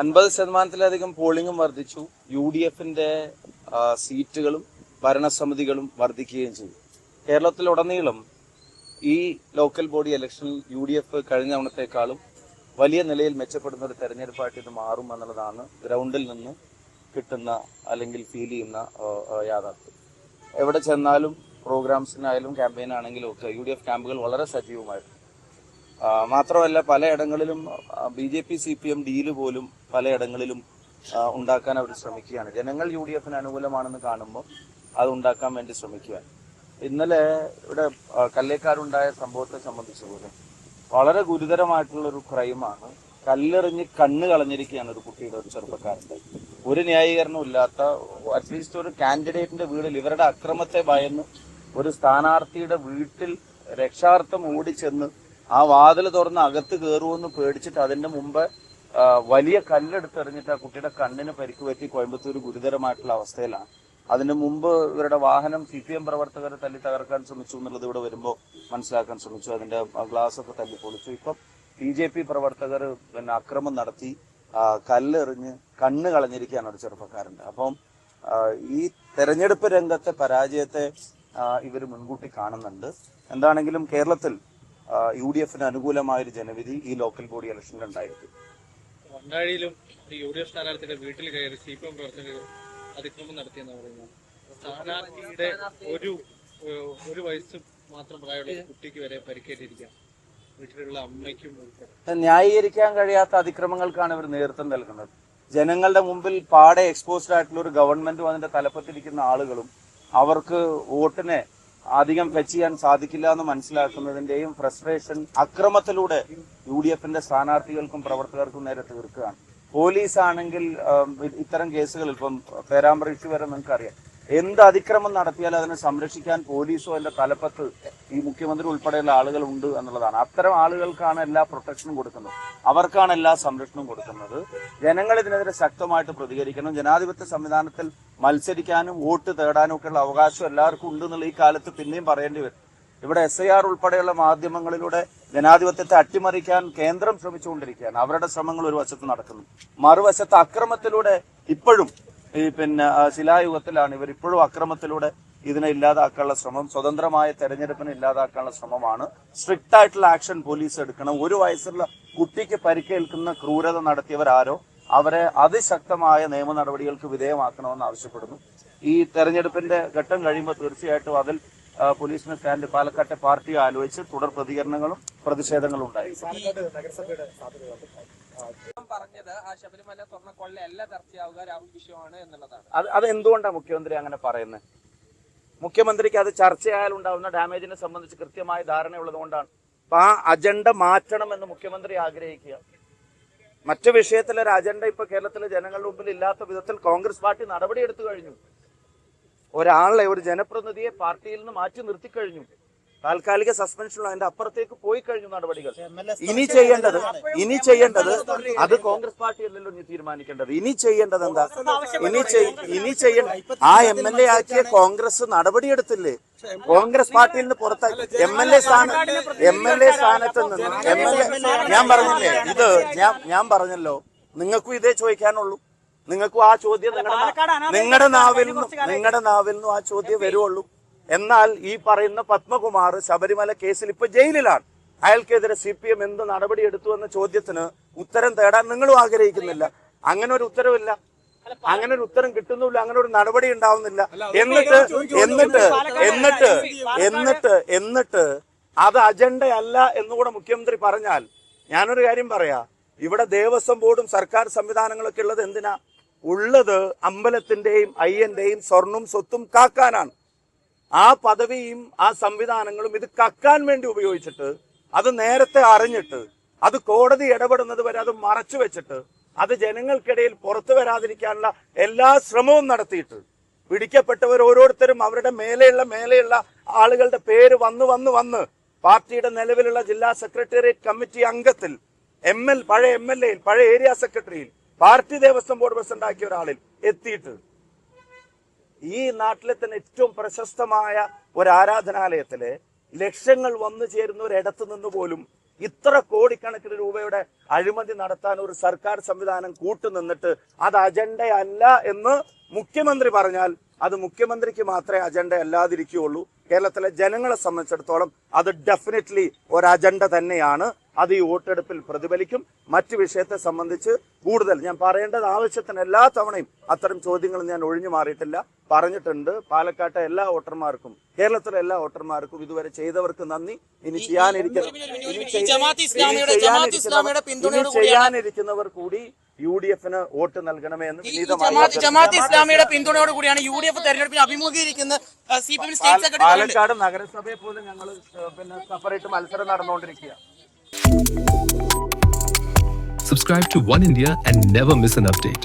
അൻപത് ശതമാനത്തിലധികം പോളിംഗും വർദ്ധിച്ചു. യു ഡി എഫിന്റെ സീറ്റുകളും ഭരണസമിതികളും വർദ്ധിക്കുകയും ചെയ്തു. കേരളത്തിലുടനീളം ഈ ലോക്കൽ ബോഡി ഇലക്ഷനിൽ യു ഡി എഫ് കഴിഞ്ഞ തവണത്തെക്കാളും വലിയ നിലയിൽ മെച്ചപ്പെടുന്ന ഒരു തെരഞ്ഞെടുപ്പായിട്ട് ഇത് മാറും എന്നുള്ളതാണ് ഗ്രൗണ്ടിൽ നിന്ന് കിട്ടുന്ന അല്ലെങ്കിൽ ഫീൽ ചെയ്യുന്ന യാഥാർത്ഥ്യം. എവിടെ ചെന്നാലും പ്രോഗ്രാംസിനായാലും ക്യാമ്പയിനാണെങ്കിലും ഒക്കെ യു ഡി എഫ് ക്യാമ്പുകൾ വളരെ സജീവമായിരുന്നു. മാത്രമല്ല പലയിടങ്ങളിലും B J P C P M deal പോലും പലയിടങ്ങളിലും ഉണ്ടാക്കാൻ അവർ ശ്രമിക്കുകയാണ്. ജനങ്ങൾ യു ഡി എഫിന് അനുകൂലമാണെന്ന് കാണുമ്പോൾ അത് ഉണ്ടാക്കാൻ വേണ്ടി ശ്രമിക്കുകയാണ്. ഇന്നലെ ഇവിടെ കല്ലേക്കാരുണ്ടായ സംഭവത്തെ സംബന്ധിച്ച് പോലും വളരെ ഗുരുതരമായിട്ടുള്ള ഒരു ക്രൈമാണ്. കല്ലെറിഞ്ഞ് കണ്ണ് കളഞ്ഞിരിക്കുകയാണ് ഒരു കുട്ടിയുടെ ഒരു ചെറുപ്പക്കാരന്റെ ഒരു ന്യായീകരണവും ഇല്ലാത്ത അറ്റ്ലീസ്റ്റ് ഒരു കാൻഡിഡേറ്റിന്റെ വീടിൽ ഇവരുടെ അക്രമത്തെ ഭയന്ന് ഒരു സ്ഥാനാർത്ഥിയുടെ വീട്ടിൽ രക്ഷാർത്ഥം ഓടിച്ചെന്ന് ആ വാതിൽ തുറന്ന് അകത്ത് കയറുമെന്ന് പേടിച്ചിട്ട് അതിന്റെ മുമ്പ് വലിയ കല്ലെടുത്തെറിഞ്ഞിട്ട് ആ കുട്ടിയുടെ കണ്ണിന് പരിക്ക് പറ്റി കോയമ്പത്തൂർ ഗുരുതരമായിട്ടുള്ള അവസ്ഥയിലാണ്. അതിനു മുമ്പ് ഇവരുടെ വാഹനം സി പി എം പ്രവർത്തകരെ തല്ലി തകർക്കാൻ ശ്രമിച്ചു എന്നുള്ളത് ഇവിടെ വരുമ്പോൾ മനസ്സിലാക്കാൻ ശ്രമിച്ചു. അതിന്റെ ഗ്ലാസ് ഒക്കെ തല്ലി പൊളിച്ചു. ഇപ്പം ബി ജെ പി പ്രവർത്തകർ പിന്നെ അക്രമം നടത്തി കല്ലെറിഞ്ഞ് കണ്ണ് കളഞ്ഞിരിക്കുകയാണ് ഒരു ചെറുപ്പക്കാരന്റെ. അപ്പം ഈ തെരഞ്ഞെടുപ്പ് രംഗത്തെ പരാജയത്തെ ഇവർ മുൻകൂട്ടി കാണുന്നുണ്ട്. എന്താണെങ്കിലും കേരളത്തിൽ യു ഡി എഫിന് അനുകൂലമായൊരു ജനവിധി ഈ ലോക്കൽ ബോഡി ഇലക്ഷനിൽ ഉണ്ടായിരിക്കും വണ്ടാഴിയിലും യു ഡി എഫ് സ്ഥാനാർത്ഥിയുടെ വീട്ടിൽ കയറി സി പി എം പ്രവർത്തകർ അതിക്രമം നടത്തിയെന്ന് പറയുന്നത്. സ്ഥാനാർത്ഥിയുടെ ഒരു ഒരു വയസ്സ് മാത്രം പ്രായമുള്ള കുട്ടിക്ക് വരെ പരിക്കേറ്റിരിക്കാം. വീട്ടിലുള്ള അമ്മയ്ക്കും ന്യായീകരിക്കാൻ കഴിയാത്ത അതിക്രമങ്ങൾക്കാണ് ഇവർ നേതൃത്വം നൽകുന്നത്. ജനങ്ങളുടെ മുമ്പിൽ പാടെ എക്സ്പോസ്ഡ് ആയിട്ടുള്ള ഒരു ഗവൺമെന്റും അതിന്റെ തലപ്പത്തിരിക്കുന്ന ആളുകളും അവർക്ക് വോട്ടിനെ അധികം ഫെച്ച് ചെയ്യാൻ സാധിക്കില്ല എന്ന് മനസ്സിലാക്കുന്നതിന്റെയും ഫ്രസ്ട്രേഷൻ അക്രമത്തിലൂടെ യു ഡി എഫിന്റെ സ്ഥാനാർത്ഥികൾക്കും പ്രവർത്തകർക്കും നേരെ തീർക്കുകയാണ്. പോലീസ് ആണെങ്കിൽ ഇത്തരം കേസുകൾ ഇപ്പം പേരാമ്പ്ര ഇഷ്യൂ വരെ നിങ്ങൾക്ക് അറിയാം എന്ത് അതിക്രമം നടത്തിയാലും അതിനെ സംരക്ഷിക്കാൻ പോലീസോ അതിന്റെ തലപ്പത്ത് ഈ മുഖ്യമന്ത്രി ഉൾപ്പെടെയുള്ള ആളുകൾ ഉണ്ട് എന്നുള്ളതാണ്. അത്തരം ആളുകൾക്കാണ് എല്ലാ പ്രൊട്ടക്ഷനും കൊടുക്കുന്നത്. അവർക്കാണ് എല്ലാ സംരക്ഷണവും കൊടുക്കുന്നത്. ജനങ്ങൾ ഇതിനെതിരെ ശക്തമായിട്ട് പ്രതികരിക്കണം. ജനാധിപത്യ സംവിധാനത്തിൽ മത്സരിക്കാനും വോട്ട് തേടാനും ഒക്കെയുള്ള അവകാശം എല്ലാവർക്കും ഉണ്ട് എന്നുള്ള ഈ കാലത്ത് പിന്നെയും പറയേണ്ടി വരും. ഇവിടെ എസ് ഐ ആർ ഉൾപ്പെടെയുള്ള മാധ്യമങ്ങളിലൂടെ ജനാധിപത്യത്തെ അട്ടിമറിക്കാൻ കേന്ദ്രം ശ്രമിച്ചുകൊണ്ടിരിക്കുകയാണ്. അവരുടെ ശ്രമങ്ങൾ ഒരു വശത്ത് നടക്കുന്നു. മറുവശത്ത് അക്രമത്തിലൂടെ ഇപ്പോഴും ഈ പിന്നെ ശിലായുഗത്തിലാണ് ഇവർ ഇപ്പോഴും അക്രമത്തിലൂടെ ഇതിനെ ഇല്ലാതാക്കാനുള്ള ശ്രമം. സ്വതന്ത്രമായ തെരഞ്ഞെടുപ്പിനെ ഇല്ലാതാക്കാനുള്ള ശ്രമമാണ്. സ്ട്രിക്റ്റ് ആയിട്ടുള്ള ആക്ഷൻ പോലീസ് എടുക്കണം. ഒരു വയസ്സുള്ള കുട്ടിക്ക് പരിക്കേൽക്കുന്ന ക്രൂരത നടത്തിയവരാരോ അവരെ അതിശക്തമായ നിയമ നടപടികൾക്ക് വിധേയമാക്കണമെന്ന് ആവശ്യപ്പെടുന്നു. ഈ തെരഞ്ഞെടുപ്പിന്റെ ഘട്ടം കഴിയുമ്പോൾ തീർച്ചയായിട്ടും അതിൽ പോലീസിന് സ്റ്റാൻഡ് പാലക്കാട്ടെ പാർട്ടി ആലോചിച്ച് തുടർ പ്രതികരണങ്ങളും പ്രതിഷേധങ്ങളും ഉണ്ടായി പറഞ്ഞത് ആ ശബരിമല സ്വർണ കൊള്ളയല്ല ചർച്ചയാവുക രാഹുൽ വിഷയമാണ് എന്നുള്ളതാണ്. അത് അത് എന്തുകൊണ്ടാണ് മുഖ്യമന്ത്രി അങ്ങനെ പറയുന്നത് മുഖ്യമന്ത്രിക്ക് അത് ചർച്ചയായാൽ ഉണ്ടാവുന്ന ഡാമേജിനെ സംബന്ധിച്ച് കൃത്യമായ ധാരണയുള്ളത് കൊണ്ടാണ്. അപ്പൊ ആ അജണ്ട മാറ്റണം എന്ന് മുഖ്യമന്ത്രി ആഗ്രഹിക്കുക. മറ്റു വിഷയത്തിലെ ഒരു അജണ്ട ഇപ്പൊ കേരളത്തിലെ ജനങ്ങളുടെ മുമ്പിൽ ഇല്ലാത്ത വിധത്തിൽ കോൺഗ്രസ് പാർട്ടി നടപടിയെടുത്തു കഴിഞ്ഞു. ഒരാളെ ഒരു ജനപ്രതിനിധിയെ പാർട്ടിയിൽ നിന്ന് മാറ്റി നിർത്തി കഴിഞ്ഞു. താൽക്കാലിക സസ്പെൻഷനിലോ അതിന്റെ അപ്പുറത്തേക്ക് പോയി കഴിഞ്ഞു നടപടികൾ. ഇനി ചെയ്യേണ്ടത് ഇനി ചെയ്യേണ്ടത് അത് കോൺഗ്രസ് പാർട്ടി അല്ലല്ലോ ഇനി തീരുമാനിക്കേണ്ടത്. ഇനി ചെയ്യേണ്ടത് എന്താ? ഇനി ഇനി ചെയ്യേണ്ട ആ എം എൽ എ ആക്കിയ കോൺഗ്രസ് നടപടിയെടുത്തില്ലേ കോൺഗ്രസ് പാർട്ടിയിൽ നിന്ന് പുറത്താക്കി എം എൽ എ സ്ഥാനം എം എൽ എ സ്ഥാനത്ത് നിന്ന് എം എൽ എ ഞാൻ പറഞ്ഞില്ലേ? ഇത് ഞാൻ ഞാൻ പറഞ്ഞല്ലോ. നിങ്ങൾക്കും ഇതേ ചോദിക്കാനുള്ളൂ. നിങ്ങൾക്കും ആ ചോദ്യം നിങ്ങളുടെ നിങ്ങളുടെ നാവിൽ നിന്നും നിങ്ങളുടെ നാവിൽ നിന്നും ആ ചോദ്യം വരുവുള്ളൂ. എന്നാൽ ഈ പറയുന്ന പത്മകുമാർ ശബരിമല കേസിൽ ഇപ്പൊ ജയിലിലാണ്. അയാൾക്കെതിരെ സി പി എം എന്ത് നടപടി എടുത്തു എന്ന ചോദ്യത്തിന് ഉത്തരം തേടാൻ നിങ്ങളും ആഗ്രഹിക്കുന്നില്ല. അങ്ങനെ ഒരു ഉത്തരവില്ല. അങ്ങനെ ഒരു ഉത്തരം കിട്ടുന്നില്ല അങ്ങനെ ഒരു നടപടി ഉണ്ടാവുന്നില്ല. എന്നിട്ട് എന്നിട്ട് എന്നിട്ട് എന്നിട്ട് എന്നിട്ട് അത് അജണ്ടയല്ല എന്നുകൂടെ മുഖ്യമന്ത്രി പറഞ്ഞാൽ ഞാനൊരു കാര്യം പറയാ. ഇവിടെ ദേവസ്വം ബോർഡും സർക്കാർ സംവിധാനങ്ങളൊക്കെ ഉള്ളത് എന്തിനാ? ഉള്ളത് അമ്പലത്തിന്റെയും അയ്യന്റെയും സ്വർണവും സ്വത്തും കാക്കാനാണ്. ആ പദവിയും ആ സംവിധാനങ്ങളും ഇത് കക്കാൻ വേണ്ടി ഉപയോഗിച്ചിട്ട് അത് നേരത്തെ അറിഞ്ഞിട്ട് അത് കോടതി ഇടപെടുന്നത് വരെ അത് മറച്ചു വെച്ചിട്ട് അത് ജനങ്ങൾക്കിടയിൽ പുറത്തു വരാതിരിക്കാനുള്ള എല്ലാ ശ്രമവും നടത്തിയിട്ട് പിടിക്കപ്പെട്ടവർ ഓരോരുത്തരും അവരുടെ മേലെയുള്ള മേലെയുള്ള ആളുകളുടെ പേര് വന്ന് വന്ന് വന്ന് പാർട്ടിയുടെ നിലവിലുള്ള ജില്ലാ സെക്രട്ടേറിയറ്റ് കമ്മിറ്റി അംഗത്തിൽ എം എൽ പഴയ എം എൽ എയിൽ പഴയ ഏരിയ സെക്രട്ടറിയിൽ പാർട്ടി ദേവസ്വം ബോർഡ് പ്രസിഡന്റ് ആക്കിയ ഒരാളിൽ എത്തിയിട്ട് ഈ നാട്ടിലെ തന്നെ ഏറ്റവും പ്രശസ്തമായ ഒരു ആരാധനാലയത്തിൽ ലക്ഷങ്ങൾ വന്നു ചേരുന്ന ഒരിടത്ത് നിന്ന് പോലും ഇത്ര കോടിക്കണക്കിന് രൂപയുടെ അഴിമതി നടത്താൻ ഒരു സർക്കാർ സംവിധാനം കൂട്ടുനിന്നിട്ട് അത് അജണ്ടയല്ല എന്ന് മുഖ്യമന്ത്രി പറഞ്ഞാൽ അത് മുഖ്യമന്ത്രിക്ക് മാത്രമേ അജണ്ട അല്ലാതിരിക്കുകയുള്ളൂ. കേരളത്തിലെ ജനങ്ങളെ സംബന്ധിച്ചിടത്തോളം അത് ഡെഫിനറ്റ്ലി ഒരു അജണ്ട തന്നെയാണ്. അത് ഈ വോട്ടെടുപ്പിൽ പ്രതിഫലിക്കും. മറ്റു വിഷയത്തെ സംബന്ധിച്ച് കൂടുതൽ ഞാൻ പറയേണ്ടത് ആവശ്യത്തിന് എല്ലാ തവണയും അത്തരം ചോദ്യങ്ങൾ ഞാൻ ഒഴിഞ്ഞു മാറിയിട്ടില്ല. പറഞ്ഞിട്ടുണ്ട് പാലക്കാട്ടെ എല്ലാ വോട്ടർമാർക്കും കേരളത്തിലെ എല്ലാ വോട്ടർമാർക്കും ഇതുവരെ ചെയ്തവർക്ക് നന്ദി. ഇനി ചെയ്യാനിരിക്കുന്ന ഇനി ചെയ്യാനിരിക്കുന്നവർ കൂടി യു ഡി എഫിന് വോട്ട് നൽകണമേ എന്ന് ഈ വിനീതമായി ജമാഅത്ത്. ഇസ്ലാമിയുടെ പിന്തുണയോട് കൂടിയാണ് യു ഡി എഫ് തെരഞ്ഞെടുപ്പിൽ അഭിമുഖീകരിക്കുന്നത് C P M state secretary Palakkad നഗരസഭയെ പോലും ഞങ്ങൾ പിന്നെ സെപ്പറേറ്റ് മത്സരം നടന്നുകൊണ്ടിരിക്കുക Subscribe to One India and never miss an update.